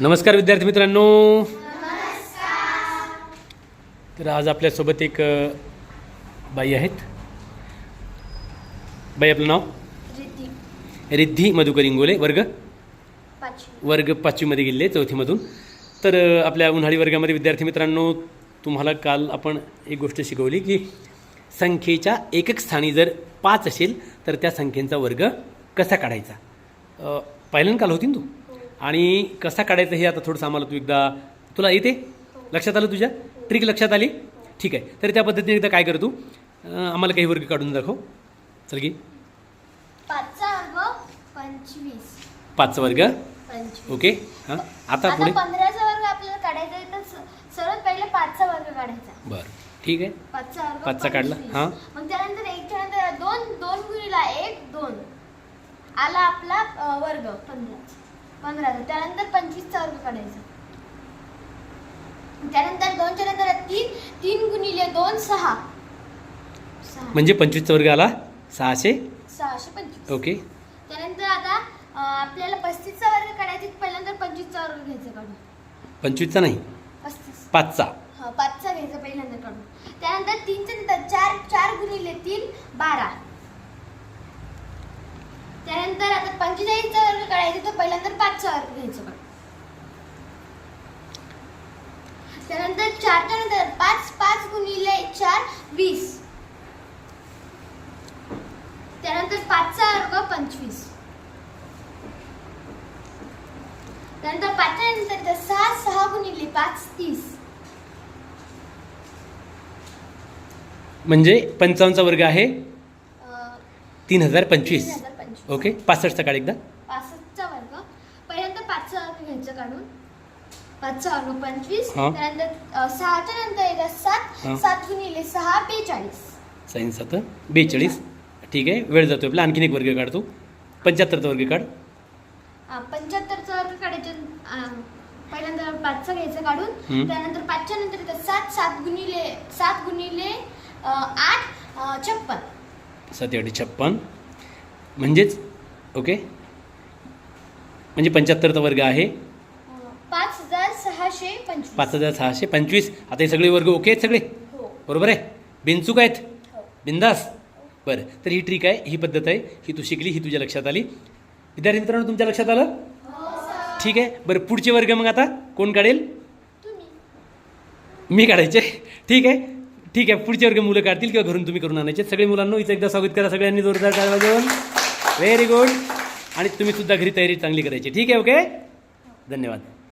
नमस्कार विद्यार्थी मित्रांनो. तर आज आपल्यासोबत एक बाई आहेत. बाई आपलं नाव? रिद्धी. रिद्धी मधुकर इंगोले वर्ग? वर्ग पाचवीमध्ये गेले चौथीमधून. तर आपल्या उन्हाळी वर्गामध्ये विद्यार्थी मित्रांनो तुम्हाला काल आपण एक गोष्ट शिकवली की संख्येच्या एकक स्थानी जर पाच असेल तर त्या संख्येचा वर्ग कसा काढायचा? अ, पहिल्यांदा काल होती ना तू? आणि कसा काढायचा हे आता थोडंसं आम्हाला तू एकदा तुला येते? लक्षात आलं तुझ्या? ट्रिक लक्षात आली? ठीक आहे. तर त्या पद्धतीने एकदा काय कर तू? आम्हाला काही वर्ग काढून दाखव. चल की. पाचचा वर्ग ओके. हां. आता पुढे? बरं. ठीक आहे. पाचचा काढला. हा. मग त्यानंतर नंतर दोन दोन गुणीला एक दोन. आला आपला वर्ग पंधरा. पंधराचा त्यानंतर पंचवीसचा वर्ग काढायचा. त्यानंतर दोनच्या नंतर तीन तीन गुणिले दोन सहा. म्हणजे पंचवीसचा वर्ग आला सहाशे? सहाशे पंचवीस. ओके. त्यानंतर आता आपल्याला पस्तीसचा वर्ग काढायचा पहिल्यांदा पंचवीसचा वर्ग घ्यायचा काढून. पंचवीसचा नाही. पस्तीस. पाचचा हा पाचचा घ्यायचा पहिल्यांदा काढून. त्यानंतर तीनच्या नंतर चार चार गुणिले तीन बारा. त्यानंतर आता पंचेचाळीसचा वर्ग काढायचा तर पहिल्यांदा पाचचा वर्ग घ्यायचा काढून त्यानंतर चारच्या नंतर पाच पाच गुणिले चार वीस त्यानंतर पाचचा वर्ग पंचवीस. त्यानंतर पाचच्या नंतर तर सहा सहा गुणिले पाच तीस. म्हणजे पंचावन्नचा वर्ग आहे तीन हजार पंचवीस. ओके पासष्टचा काढ एकदा. पासष्टचा वर्ग. पहिल्यांदा पाचचा वर्ग घ्यायचं काढून. पाचचा वर्ग पंचवीस. हा. त्यानंतर अं, सहाच्या नंतर येतात हा. सात सात गुणिले सहा बेचाळीस. सायन्स आता बेचाळीस. ठीक आहे वेळ जातो आपला. आणखीन एक वर्ग काढतो. पंच्याहत्तरचा वर्ग काढ. पंच्याहत्तरचा वर्ग काढायचं पहिल्यांदा पाचचा घ्यायचं काढून. त्यानंतर पाचच्या नंतर सात सात गुणिले सात गुणिले आठ छप्पन. सात आठ छप्पन. म्हणजेच ओके? म्हणजे पंच्याहत्तरचा वर्ग आहे. पाच हजार सहाशे पंचवीस. पाच हजार सहाशे पंचवीस. आता हे सगळे वर्ग ओके आहेत सगळे? हो. बरोबर आहे? बिनचूक आहेत? हो. बिंदास? बरं तर ही ट्रिक आहे ही पद्धत आहे ही तू शिकली ही तुझ्या लक्षात आली. विद्यार्थी मित्रांनो तुमच्या लक्षात आलं? ठीक आहे बरं पुढचे वर्ग मग आता कोण काढेल? मी काढायचे. ठीक आहे ठीक आहे पुढचे वर्ग मुलं काढतील किंवा घरून तुम्ही करून आणायचे. सगळे मुलांना इथं एकदा स्वागत करा सगळ्यांनी जोरदार टाळ्या जेवण व्हेरी गुड आणि तुम्ही सुद्धा घरी तयारी चांगली करायची. ठीक आहे ओके धन्यवाद.